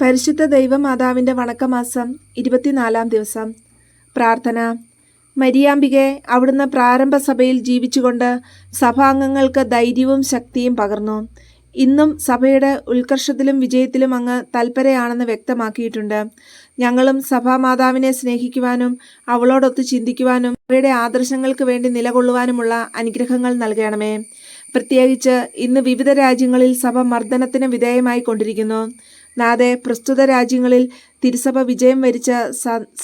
പരിശുദ്ധ ദൈവമാതാവിന്റെ വണക്കമാസം ഇരുപത്തിനാലാം ദിവസം. പ്രാർത്ഥന. മരിയാമ്പികെ അവിടുന്ന് പ്രാരംഭ സഭയിൽ ജീവിച്ചുകൊണ്ട് സഭാംഗങ്ങൾക്ക് ധൈര്യവും ശക്തിയും പകർന്നു. ഇന്നും സഭയുടെ ഉത്കർഷത്തിലും വിജയത്തിലും അങ്ങ് തൽപരയാണെന്ന് വ്യക്തമാക്കിയിട്ടുണ്ട്. ഞങ്ങളും സഭാമാതാവിനെ സ്നേഹിക്കുവാനും അവളോടൊത്ത് ചിന്തിക്കുവാനും അവയുടെ ആദർശങ്ങൾക്ക് വേണ്ടി നിലകൊള്ളുവാനുമുള്ള അനുഗ്രഹങ്ങൾ നൽകണമേ. പ്രത്യേകിച്ച് ഇന്ന് വിവിധ രാജ്യങ്ങളിൽ സഭ മർദ്ദനത്തിന് വിധേയമായി കൊണ്ടിരിക്കുന്നു. നാദെ പ്രസ്തുത രാജ്യങ്ങളിൽ തിരുസഭ വിജയം വരിച്ച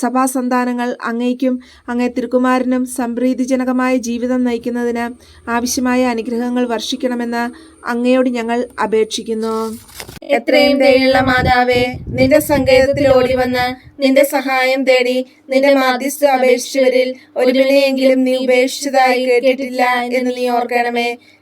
സഭാസന്താനങ്ങൾ അങ്ങേക്കും അങ്ങേ തിരുക്കുമാരനും സംപ്രീതിജനകമായ ജീവിതം നയിക്കുന്നതിന് ആവശ്യമായ അനുഗ്രഹങ്ങൾ വർഷിക്കണമെന്ന് അങ്ങയോട് ഞങ്ങൾ അപേക്ഷിക്കുന്നു. എത്രയും ദയുള്ള മാതാവേ നിന്റെ സങ്കേതത്തിൽ ഓടി വന്ന് നിന്റെ സഹായം തേടി നിന്റെ മാധ്യസ്ഥ അപേക്ഷിച്ചവരിൽ ഒരുവിനെയെങ്കിലും നീ ഉപേക്ഷിച്ചതായി കേട്ടിട്ടില്ല എന്ന് നീ ഓർക്കണമേ.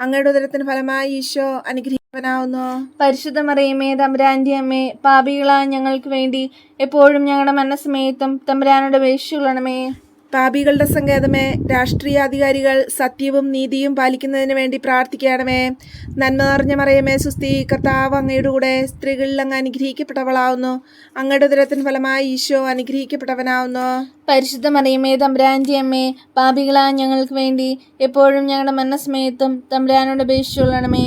അങ്ങയുടെ ഉദരത്തിന് ഫലമായി ഈശോ അനുഗ്രഹിക്കവനാവുന്നു പരിശുദ്ധ മറിയമ്മേ തമ്പുരാന്റെ അമ്മേ പാപികളായ ഞങ്ങൾക്ക് വേണ്ടി എപ്പോഴും ഞങ്ങളുടെ മനസ്സമേത്തും തമ്പുരാനോട് അപേക്ഷിച്ചുകൊള്ളണമേ പാപികളുടെ സങ്കേതമേ രാഷ്ട്രീയ അധികാരികൾ സത്യവും നീതിയും പാലിക്കുന്നതിന് വേണ്ടി പ്രാർത്ഥിക്കണമേ. നന്മ നിറഞ്ഞ മറിയമേ സുസ്ഥി കർത്താവ് അങ്ങയുടെ കൂടെ സ്ത്രീകളിൽ അങ്ങ് അനുഗ്രഹിക്കപ്പെട്ടവളാവുന്നു. അങ്ങയുടെ ദുരത്തിന് ഫലമായി ഈശോ അനുഗ്രഹിക്കപ്പെട്ടവനാവുന്നു. പരിശുദ്ധ മറിയമേ തമ്പുരാന്റെ അമ്മേ പാപികളാ ഞങ്ങൾക്ക് വേണ്ടി എപ്പോഴും ഞങ്ങളുടെ മനസ്സമയത്തും തമ്പുരാനോട് അപേക്ഷിച്ചുകൊള്ളണമേ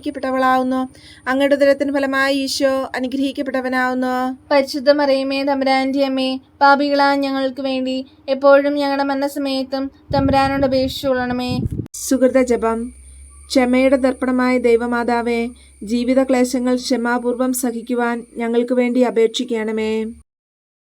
അനുഗ്രഹിക്കപ്പെട്ടവളാവുന്നു. അങ്ങയുടെ ദുരത്തിന് ഫലമായി ഈശോ അനുഗ്രഹിക്കപ്പെട്ടവനാവുന്നു. പരിശുദ്ധ മറിയമേ തമ്പുരാന്റെ അമ്മേ പാപികളാ ഞങ്ങൾക്ക് വേണ്ടി എപ്പോഴും ഞങ്ങളുടെ മനസ്സമയത്തും തമ്പുരാനോട് അപേക്ഷിച്ചുകൊള്ളണമേ സുഹൃത ജപം. ക്ഷമയുടെ ദർപ്പണമായ ദൈവമാതാവേ ജീവിത ക്ലേശങ്ങൾ ക്ഷമാപൂർവം സഹിക്കുവാൻ ഞങ്ങൾക്ക് വേണ്ടി അപേക്ഷിക്കണമേ.